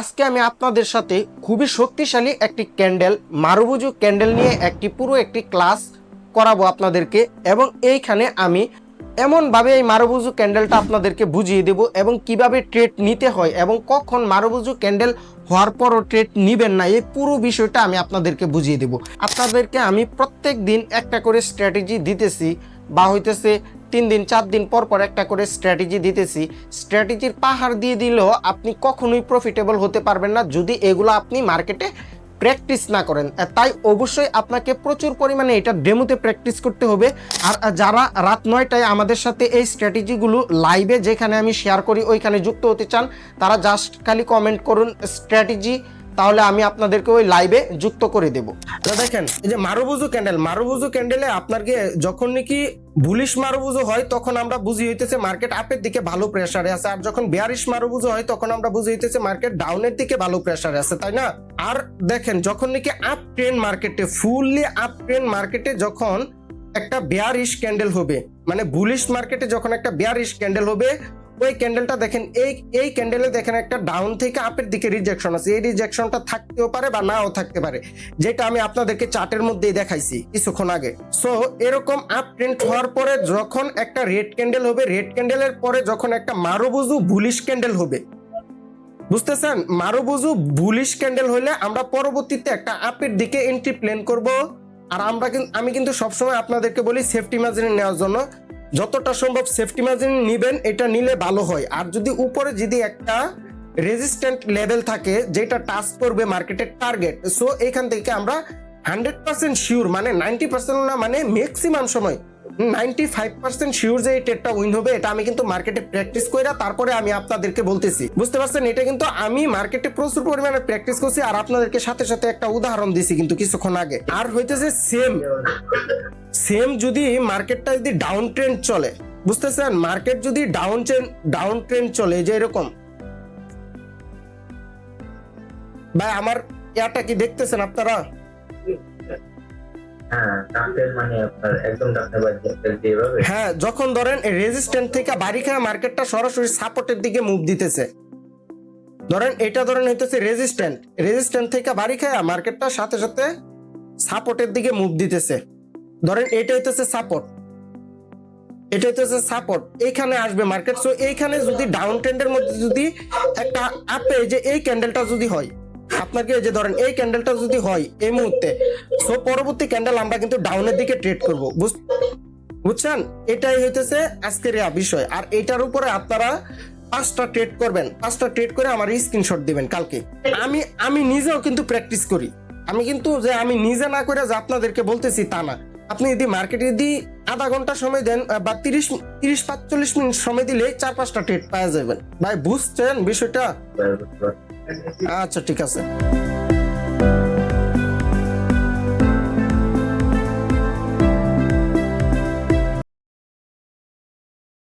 আজকে আমি আপনাদের সাথে খুবই শক্তিশালী একটি ক্যান্ডেল মারুবুজু ক্যান্ডেল নিয়ে একটি পুরো একটি ক্লাস করাবো আপনাদেরকে এবং এইখানে আমি এমনভাবে এই মারুবুজু ক্যান্ডেলটা আপনাদেরকে বুঝিয়ে দেব এবং কীভাবে ট্রেড নিতে হয় এবং কখন মারুবুজু ক্যান্ডেল হওয়ার পরও ট্রেড নিবেন না, এই পুরো বিষয়টা আমি আপনাদেরকে বুঝিয়ে দেব। আপনাদেরকে আমি প্রত্যেক দিন একটা করে স্ট্র্যাটেজি দিতেছি, বা হইতেছে তিন দিন, চার দিন পর পর একটা করে স্ট্র্যাটেজি দিতেছি। স্ট্র্যাটেজির পাহাড় দিয়ে দিলেও আপনি কখনোই প্রফিটেবল হতে পারবেন না যদি এগুলো আপনি মার্কেটে প্র্যাকটিস না করেন। তাই অবশ্যই আপনাকে প্রচুর পরিমাণে এটা ডেমোতে প্র্যাকটিস করতে হবে। আর যারা রাত নয়টায় আমাদের সাথে এই স্ট্র্যাটেজিগুলো লাইভে যেখানে আমি শেয়ার করি, ওইখানে যুক্ত হতে চান, তারা জাস্ট খালি কমেন্ট করুন স্ট্র্যাটেজি তাহলে আমি আপনাদেরকে ওই লাইভে যুক্ত করে দেব। তো দেখেন, এই যে মারুবুজু ক্যান্ডেল মারুবুজু ক্যান্ডেলে আপনাকে যখন নাকি বুলিশ মারুবুজু হয়, তখন আমরা বুঝি হইতেছে মার্কেট আপের দিকে ভালো প্রেসারে আছে, আর যখন বেয়ারিশ মারুবুজু হয়, তখন আমরা বুঝি হইতেছে মার্কেট ডাউনের দিকে ভালো প্রেসারে আছে, তাই না? আর দেখেন, যখন নাকি আপ ট্রেন মার্কেটে ফুললি আপ ট্রেন মার্কেটে যখন একটা বেয়ারিশ ক্যান্ডেল হবে মানে বুলিশ মার্কেটে যখন একটা বেয়ারিশ ক্যান্ডেল হবে ওই ক্যান্ডেলটা দেখেন, এই এই ক্যান্ডেলে দেখেন একটা ডাউন থেকে আপের দিকে রিজেকশন আছে। এই রিজেকশনটা থাকতেও পারে বা নাও থাকতে পারে। যেটা আমি আপনাদেরকে চার্টের মধ্যেই দেখাইছি কিছুক্ষণ আগে। সো এরকম আপ ট্রেন্ড হওয়ার পরে যখন একটা রেড ক্যান্ডেল হবে রেড ক্যান্ডেলের পরে যখন একটা মারুবুজু বুলিশ ক্যান্ডেল হবে। বুঝতেছেন? মারুবুজু বুলিশ ক্যান্ডেল হলে আমরা পরবর্তীতে একটা আপের দিকে এন্ট্রি প্ল্যান করব। আর আমরা আমি কিন্তু সবসময় আপনাদেরকে বলি সেফটি মার্জিন নেওয়ার জন্য। যতটা সম্ভব সেফটি মার্জিন নেবেন, এটা নিলে ভালো হয়। আর যদি উপরে যদি একটা রেজিস্ট্যান্ট লেভেল থাকে, যেটা টাচ করবে মার্কেটের টার্গেট সো এখান থেকে আমরা হান্ড্রেড পার্সেন্ট শিওর মানে নাইনটি পার্সেন্ট না মানে ম্যাক্সিমাম সময় নাইনটি ফাইভ পার্সেন্ট শিওর যে এই ট্রেডটা উইন হবে, এটা আমি কিন্তু মার্কেটে প্র্যাকটিস করে তারপরে আমি আপনাদেরকে বলতেছি। বুঝতে পারছেন? এটা কিন্তু আমি মার্কেটে প্রচুর পরিমাণে প্র্যাকটিস করছি, আর আপনাদেরকে সাথে সাথে একটা উদাহরণ দিছি কিন্তু কিছুক্ষণ আগে। আর হইতেছে সেম সেম যদি মার্কেটটা যদি ডাউন ট্রেন্ড চলে বুঝতেছেন? মার্কেট যদি ডাউন ট্রেন্ড ডাউন ট্রেন্ড চলে যে এরকম। ভাই আমার ইয়াটা কি দেখতেছেন আপনারা? হ্যাঁ মানে হ্যাঁ যখন ধরেন রেজিস্ট্যান্ট থেকে বাড়ি খায় মার্কেটটা সরাসরি সাপোর্টের দিকে মুভ দিতেছে। ধরেন এটা ধরেন হইতেছে রেজিস্ট্যান্ট রেজিস্ট্যান্ট থেকে বাড়ি খায় মার্কেটটা সাথে সাথে সাপোর্টের দিকে মুভ দিতেছে। ধরেন এটা হইতেছে সাপোর্ট এটা সাপোর্ট এইখানে আসবে মার্কেট সো এইখানে যদি ডাউন ট্রেন্ডের মধ্যে যদি একটা আপে যে এই ক্যান্ডেলটা যদি হয়, আপনাকে যে ধরেন এই ক্যান্ডেলটা যদি হয় এই মুহূর্তে সো পরবর্তী ক্যান্ডেল আমরা কিন্তু ডাউনের দিকে ট্রেড করব। বুঝছেন? এটাই হইতেছে আজকের বিষয়। আর এটার উপরে আপনারা পাঁচটা ট্রেড করবেন। পাঁচটা ট্রেড করে আমার স্ক্রিনশট দিবেন কালকে। আমি আমি নিজেও কিন্তু প্র্যাকটিস করি। আমি কিন্তু যে আমি নিজে না করে যে আপনাদেরকে বলতেছি তা না। আপনি যদি মার্কেটে যদি আধা ঘণ্টা সময় দেন বা তিরিশ তিরিশ পাঁচচল্লিশ মিনিট সময় দিলে চার পাঁচটা ট্রেড পাওয়া যাবেন। ভাই বুঝছেন বিষয়টা? আচ্ছা ঠিক আছে।